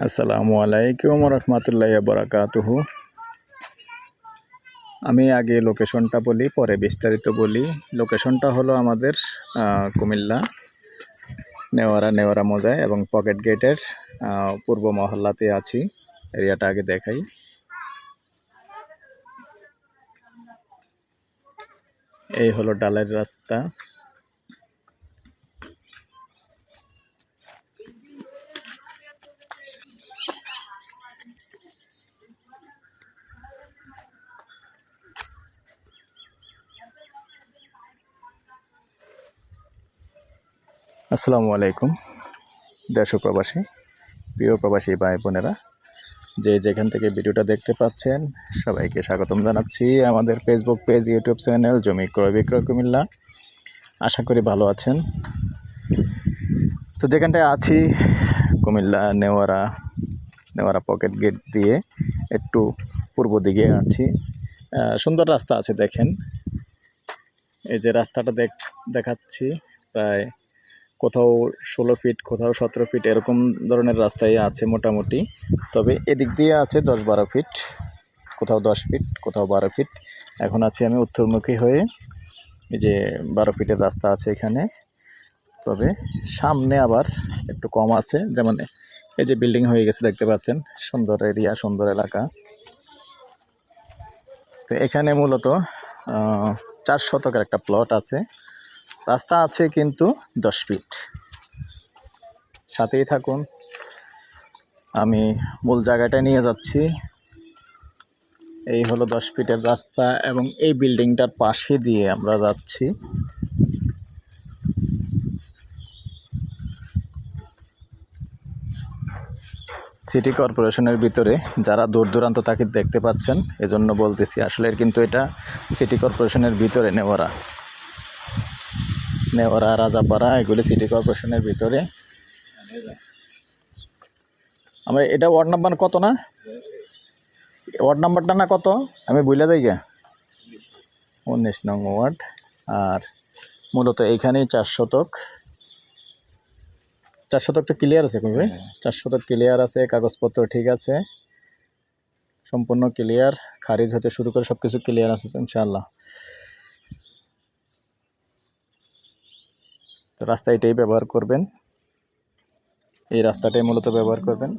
আসসালামু আলাইকুম রহমতুল্লাহ বরাকাতুহু আমি আগে লোকেশনটা বলি, পরে বিস্তারিত বলি। লোকেশনটা হলো আমাদের কুমিল্লা, নেওয়ারা নেওয়ারা মজায় এবং পকেট গেটের পূর্ব মহল্লাতে আছি। এরিয়াটা আগে দেখাই। এই হলো ডালের রাস্তা। আসসালামু আলাইকুম, দেশ প্রবাসী, প্রিয় প্রবাসী ভাই বোনেরা। যে যেখান থেকে ভিডিওটা দেখতে পাচ্ছেন, সবাইকে স্বাগতম জানাচ্ছি আমাদের ফেসবুক পেজ ইউটিউব চ্যানেল জমি ক্রয় বিক্রয় কুমিল্লা। আশা করি ভালো আছেন। তো যেখানটায় আছি, কুমিল্লা নেওয়ারা নেওয়ারা পকেট গেট দিয়ে একটু পূর্ব দিকে আছি। সুন্দর রাস্তা আছে দেখেন। এই যে রাস্তাটা দেখ দেখাচ্ছি, প্রায় কোথাও ষোলো ফিট কোথাও সতেরো ফিট এরকম ধরনের রাস্তায় আছে মোটামুটি। তবে এদিক দিয়ে আছে দশ বারো ফিট কোথাও দশ ফিট কোথাও বারো ফিট এখন আছি আমি উত্তরমুখী হয়ে, এই যে বারো ফিটের রাস্তা আছে এখানে। তবে সামনে আবার একটু কম আছে, যেমন এই যে বিল্ডিং হয়ে গেছে, দেখতে পাচ্ছেন? সুন্দর এরিয়া সুন্দর এলাকা। তো এখানে মূলত চার শতকের একটা প্লট আছে। রাস্তা আছে কিন্তু দশ ফিট সাথেই থাকুন। আমি মূল জায়গাটায় নিয়ে যাচ্ছি। এই হলো দশ ফিটের রাস্তা এবং এই বিল্ডিংটার পাশে দিয়ে আমরা যাচ্ছি। সিটি কর্পোরেশনের ভিতরে যারা দূর দূরান্ত তাকে দেখতে পাচ্ছেন, এজন্য বলতেছি আসলে কিন্তু এটা সিটি কর্পোরেশনের ভিতরে নেওয়ারা। নেওয়ারা রাজাপাড়া এগুলি সিটি কর্পোরেশনের ভিতরে। আমরা এটা ওয়ার্ড নাম্বার কত না? ওয়ার্ড নাম্বারটা না কত? আমি বুঝলে যাই গা। উনিশ নং ওয়ার্ড আর মূলত এইখানেই চার শতক। চার শতক তো ক্লিয়ার আছে কবে চার শতক ক্লিয়ার আছে কাগজপত্র ঠিক আছে। সম্পূর্ণ ক্লিয়ার খারিজ হতে শুরু করে সব কিছু ক্লিয়ার আছে তো ইনশাআল্লাহ। তো রাস্তা এটাই ব্যবহার করবেন। এই রাস্তাটাই মূলত ব্যবহার করবেন।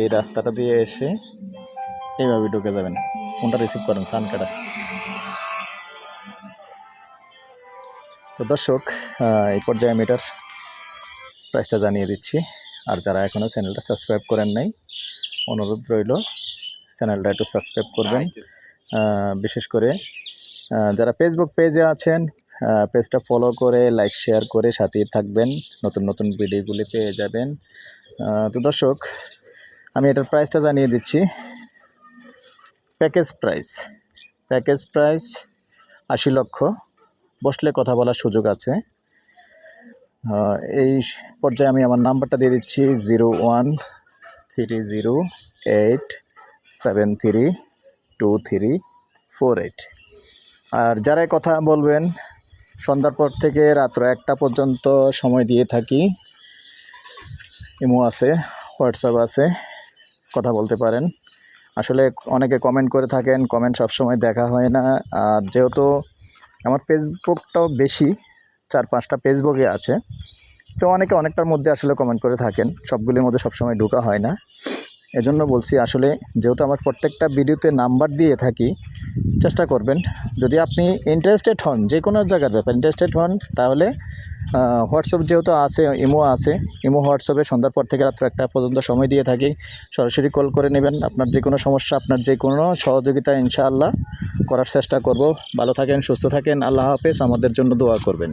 এই রাস্তাটা দিয়ে এসে এইভাবে ঢুকে যাবেন। ফোনটা রিসিভ করেন সান কাটা তো দর্শক এই পর্যায়ে আমি এটার প্রাইসটা জানিয়ে দিচ্ছি। আর যারা এখনও চ্যানেলটা সাবস্ক্রাইব করেন নাই অনুরোধ রইল চ্যানেলটা একটু সাবস্ক্রাইব করবেন। বিশেষ করে যারা ফেসবুক পেজে আছেন পেজটা ফলো করে লাইক শেয়ার করে সাথেই থাকবেন। নতুন নতুন ভিডিওগুলি পেয়ে যাবেন। তো দর্শক, আমি এটার প্রাইসটা জানিয়ে দিচ্ছি। প্যাকেজ প্রাইস প্যাকেজ প্রাইস আশি লক্ষ। বসলে কথা বলার সুযোগ আছে। এই পর্যায়ে আমি আমার নাম্বারটা দিয়ে দিচ্ছি zero one three zero eight seven three two three four eight আর যারাই কথা বলবেন সন্ধ্যার পর থেকে রাত্র একটা পর্যন্ত সময় দিয়ে থাকি। ইমো আছে, হোয়াটসঅ্যাপ আছে, কথা বলতে পারেন। আসলে অনেকে কমেন্ট করে থাকেন কমেন্ট সবসময় দেখা হয় না। আর যেহেতু আমার ফেসবুকটাও বেশি, চার পাঁচটা ফেসবুকে আছে, তো অনেকে অনেকটার মধ্যে আসলে কমেন্ট করে থাকেন। সবগুলির মধ্যে সবসময় ঢোকা হয় না। এজন্য বলছি আসলে যেহেতু আমার প্রত্যেকটা ভিডিওতে নাম্বার দিয়ে থাকি, চেষ্টা করবেন। যদি আপনি ইন্টারেস্টেড হন যে কোনো জায়গার ব্যাপার ইন্টারেস্টেড হন, তাহলে হোয়াটসঅ্যাপ যেহেতু আছে ইমো আছে ইমো হোয়াটসঅ্যাপে সন্ধ্যার পর থেকে রাত্র একটা পর্যন্ত সময় দিয়ে থাকি। সরাসরি কল করে নেবেন। আপনার যে কোনো সমস্যা, আপনার যে কোনো সহযোগিতা ইনশাআল্লাহ করার চেষ্টা করব। ভালো থাকেন, সুস্থ থাকেন। আল্লাহ হাফেজ। আমাদের জন্য দোয়া করবেন।